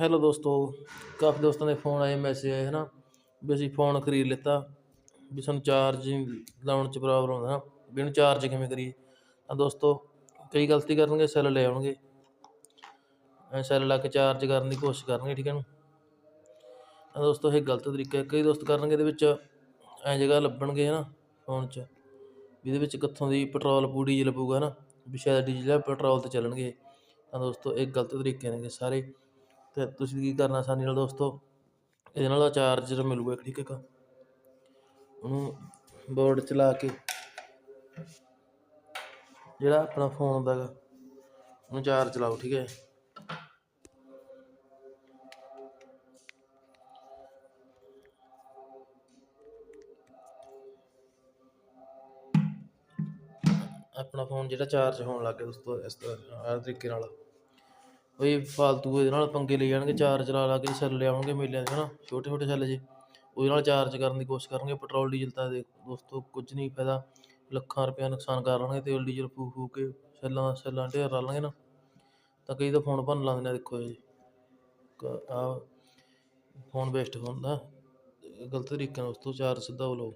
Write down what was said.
Hello ਦੋਸਤੋ, ਕਾਫੀ ਦੋਸਤਾਂ ਦੇ ਫੋਨ ਆਏ ਮੈਸੇਜ ਆਏ, ਹਨਾ? ਵੀ ਅਸੀਂ ਫੋਨ ਖਰੀਦ ਲਿੱਤਾ, ਵੀ ਸਾਨੂੰ ਚਾਰਜਿੰਗ ਲਾਉਣ 'ਚ ਪ੍ਰੋਬਲਮ ਹੈ ਨਾ ਵੀ ਇਹਨੂੰ ਚਾਰਜ ਕਿਵੇਂ ਕਰੀਏ? ਤਾਂ ਦੋਸਤੋ, ਕਈ ਗਲਤੀ ਕਰਨਗੇ ਸੈੱਲ ਲੈ ਆਉਣਗੇ। ਐ ਸੈੱਲ ਲਾ ਕੇ ਚਾਰਜ ਕਰਨ ਦੀ ਕੋਸ਼ਿਸ਼ ਕਰਨਗੇ, ਠੀਕ ਹੈ ਨਾ? ਤਾਂ ਦੋਸਤੋ, ਇਹ ਗਲਤ ਤਰੀਕਾ ਹੈ। ਕਈ ਦੋਸਤ ਕਰਨਗੇ ਇਹਦੇ ਵਿੱਚ, ਐ ਜਗ੍ਹਾ ਲੱਭਣਗੇ ਹੈ ਨਾ ਫੋਨ 'ਚ, ਵੀ ਇਹਦੇ ਵਿੱਚ ਕਿੱਥੋਂ ਦੀ ਪੈਟਰੋਲ ਪੂੜੀ ਡੀਜ਼ਲ ਪਊਗਾ ਨਾ ਵੀ ਸ਼ਾਇਦ ਡੀਜ਼ਲ ਪੈਟਰੋਲ ਤੇ ਚੱਲਣਗੇ ਤਾਂ ਦੋਸਤੋ, ਇਹ ਗਲਤ ਤਰੀਕੇ ਨੇਗੇ ਸਾਰੇ। ਤੇ ਤੁਸੀਂ ਕੀ ਕਰਨਾ ਆਸਾਨੀ ਨਾਲ ਦੋਸਤੋ? ਇਹਦੇ ਨਾਲ ਚਾਰਜਰ ਮਿਲੂਗਾ ਠੀਕ ਹੈ ਉਹਨੂੰ ਬੋਰਡ ਚਲਾ ਕੇ ਜਿਹੜਾ ਆਪਣਾ ਫੋਨ ਹੁੰਦਾ ਗਾ ਉਹਨੂੰ ਚਾਰਜ ਚਲਾਓ ਠੀਕ ਹੈ। ਆਪਣਾ ਫੋਨ ਜਿਹੜਾ ਚਾਰਜ ਹੋਣ ਲੱਗ ਗਿਆ ਦੋਸਤੋ ਇਸ ਤਰ੍ਹਾਂ ਆਹ ਤਰੀਕੇ ਨਾਲ। ਕੋਈ ਫਾਲਤੂ ਇਹਦੇ ਨਾਲ ਪੰਗੇ ਲੈ ਜਾਣਗੇ ਚਾਰਜ ਲਾ ਲਾ ਕੇ ਸੈੱਲ ਲਿਆਉਣਗੇ ਮੇਲਿਆਂ ਦੇ, ਹਨਾ? ਛੋਟੇ ਛੋਟੇ ਸੈੱਲ ਜੇ। ਉਹਦੇ ਨਾਲ ਚਾਰਜ ਕਰਨ ਦੀ ਕੋਸ਼ਿਸ਼ ਕਰਨਗੇ, ਪੈਟਰੋਲ, ਡੀਜ਼ਲ ਤਾਂ ਦੇ ਦੋਸਤੋ ਕੁਝ ਨਹੀਂ ਫਾਇਦਾ। ਲੱਖਾਂ ਰੁਪਇਆ ਨੁਕਸਾਨ ਕਰ ਲੈਣਗੇ ਤੇਲ, ਡੀਜ਼ਲ ਫੂਕ ਫੂਕ ਕੇ ਸੈੱਲਾਂ ਸੈੱਲਾਂ ਢੇਰ ਲਾ ਲੈਣਗੇ ਨਾ। ਤਾਂ ਕਈ ਤਾਂ ਫੋਨ ਭੰਨ ਲਾਉਂਦੇ ਨੇ, ਦੇਖੋ ਜੀ ਆ ਫੋਨ ਵੇਸਟ ਹੁੰਦਾ। ਗਲਤ ਤਰੀਕੇ ਨਾਲ ਉਸ ਤੋਂ ਚਾਰਜ ਸਿੱਧਾ ਉਹ ਲਓ।